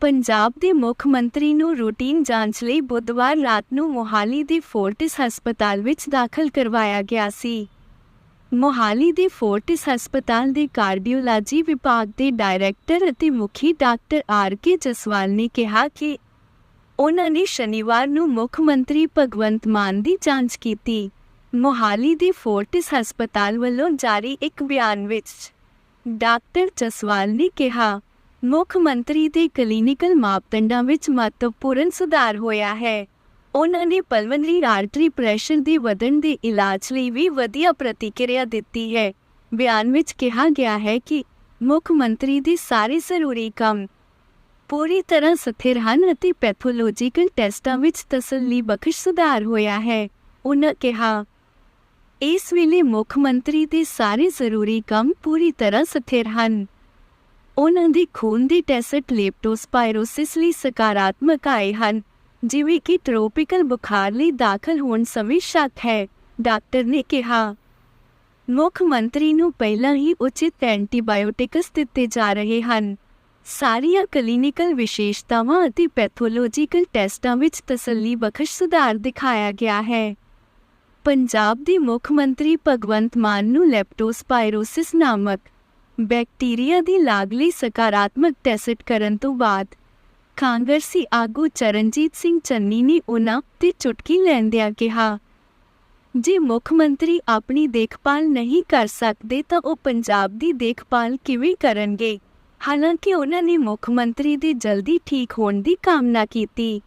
ਪੰਜਾਬ ਦੇ ਮੁੱਖ ਮੰਤਰੀ ਨੂੰ ਰੂਟੀਨ ਜਾਂਚ ਲਈ ਬੁੱਧਵਾਰ ਰਾਤ ਨੂੰ ਮੋਹਾਲੀ ਦੇ ਫੋਰਟਿਸ ਹਸਪਤਾਲ ਵਿੱਚ ਦਾਖਲ ਕਰਵਾਇਆ ਗਿਆ ਸੀ। ਮੋਹਾਲੀ ਦੇ ਫੋਰਟਿਸ ਹਸਪਤਾਲ ਦੇ ਕਾਰਡੀਓਲੋਜੀ ਵਿਭਾਗ ਦੇ ਡਾਇਰੈਕਟਰ ਅਤੇ ਮੁਖੀ ਡਾਕਟਰ ਆਰ ਕੇ ਜਸਵਾਲ ਨੇ ਕਿਹਾ ਕਿ ਉਹਨਾਂ ਨੇ ਸ਼ਨੀਵਾਰ ਨੂੰ ਮੁੱਖ ਮੰਤਰੀ ਭਗਵੰਤ ਮਾਨ ਦੀ ਜਾਂਚ ਕੀਤੀ। ਮੋਹਾਲੀ ਦੇ ਫੋਰਟਿਸ ਹਸਪਤਾਲ ਵੱਲੋਂ ਜਾਰੀ ਇੱਕ ਬਿਆਨ ਵਿੱਚ ਡਾਕਟਰ ਜਸਵਾਲ ਨੇ ਕਿਹਾ ਮੁੱਖ ਮੰਤਰੀ ਦੇ ਕਲੀਨਿਕਲ ਮਾਪਦੰਡਾਂ ਵਿੱਚ ਮਹੱਤਵਪੂਰਨ ਸੁਧਾਰ ਹੋਇਆ ਹੈ। ਉਹਨਾਂ ਨੇ ਪਲਮਨਰੀ ਆਰਟਰੀ ਪ੍ਰੈਸ਼ਰ ਦੇ ਵਧਣ ਦੇ ਇਲਾਜ ਲਈ ਵੀ ਵਧੀਆ ਪ੍ਰਤੀਕਿਰਿਆ ਦਿੱਤੀ ਹੈ। ਬਿਆਨ ਵਿੱਚ ਕਿਹਾ ਗਿਆ ਹੈ ਕਿ ਮੁੱਖ ਮੰਤਰੀ ਦੇ ਸਾਰੇ ਜ਼ਰੂਰੀ ਕੰਮ ਪੂਰੀ ਤਰ੍ਹਾਂ ਸਥਿਰ ਹਨ ਅਤੇ ਪੈਥੋਲੋਜੀਕਲ ਟੈਸਟਾਂ ਵਿੱਚ ਤਸੱਲੀ ਬਖਸ਼ ਸੁਧਾਰ ਹੋਇਆ ਹੈ। ਉਹਨਾਂ ਕਿਹਾ, ਇਸ ਵੇਲੇ ਮੁੱਖ ਮੰਤਰੀ ਦੇ ਸਾਰੇ ਜ਼ਰੂਰੀ ਕੰਮ ਪੂਰੀ ਤਰ੍ਹਾਂ ਸਥਿਰ ਹਨ। ਉਹਨਾਂ ਦੀ ਖੂਨ ਦੀ ਟੈਸਟ ਲੈਪਟੋਸਪਾਇਰੋਸਿਸ ਲਈ ਸਕਾਰਾਤਮਕ ਆਏ ਹਨ, ਜਿਵੇਂ ਕਿ ਟ੍ਰੋਪੀਕਲ ਬੁਖਾਰ ਲਈ ਦਾਖਲ ਹੋਣ ਸਮੇਂ ਸ਼ੱਕ ਹੈ, ਡਾਕਟਰ ਨੇ ਕਿਹਾ। ਮੁੱਖ ਮੰਤਰੀ ਨੂੰ ਪਹਿਲਾਂ ਹੀ ਉਚਿਤ ਐਂਟੀਬਾਇਓਟਿਕਸ ਦਿੱਤੇ ਜਾ ਰਹੇ ਹਨ। ਸਾਰੀਆਂ ਕਲੀਨਿਕਲ ਵਿਸ਼ੇਸ਼ਤਾਵਾਂ ਅਤੇ ਪੈਥੋਲੋਜੀਕਲ ਟੈਸਟਾਂ ਵਿੱਚ ਤਸੱਲੀ ਬਖਸ਼ ਸੁਧਾਰ ਦਿਖਾਇਆ ਗਿਆ ਹੈ। ਪੰਜਾਬ ਦੇ ਮੁੱਖ ਮੰਤਰੀ ਭਗਵੰਤ ਮਾਨ ਨੂੰ ਲੈਪਟੋਸਪਾਇਰੋਸਿਸ ਨਾਮਕ ਬੈਕਟੀਰੀਆ ਦੀ ਲਾਗ ਲਈ ਸਕਾਰਾਤਮਕ ਟੈਸਟ ਕਰਨ ਤੋਂ ਬਾਅਦ, ਕਾਂਗਰਸੀ ਆਗੂ ਚਰਨਜੀਤ ਸਿੰਘ ਚੰਨੀ ਨੇ ਉਹਨਾਂ ਤੇ ਚੁਟਕੀ ਲੈਂਦਿਆਂ ਕਿਹਾ, ਜੇ ਮੁੱਖ ਮੰਤਰੀ ਆਪਣੀ ਦੇਖਭਾਲ ਨਹੀਂ ਕਰ ਸਕਦੇ ਤਾਂ ਉਹ ਪੰਜਾਬ ਦੀ ਦੇਖਭਾਲ ਕਿਵੇਂ ਕਰਨਗੇ? ਹਾਲਾਂਕਿ ਉਹਨਾਂ ਨੇ ਮੁੱਖ ਮੰਤਰੀ ਦੇ ਜਲਦੀ ਠੀਕ ਹੋਣ ਦੀ ਕਾਮਨਾ ਕੀਤੀ।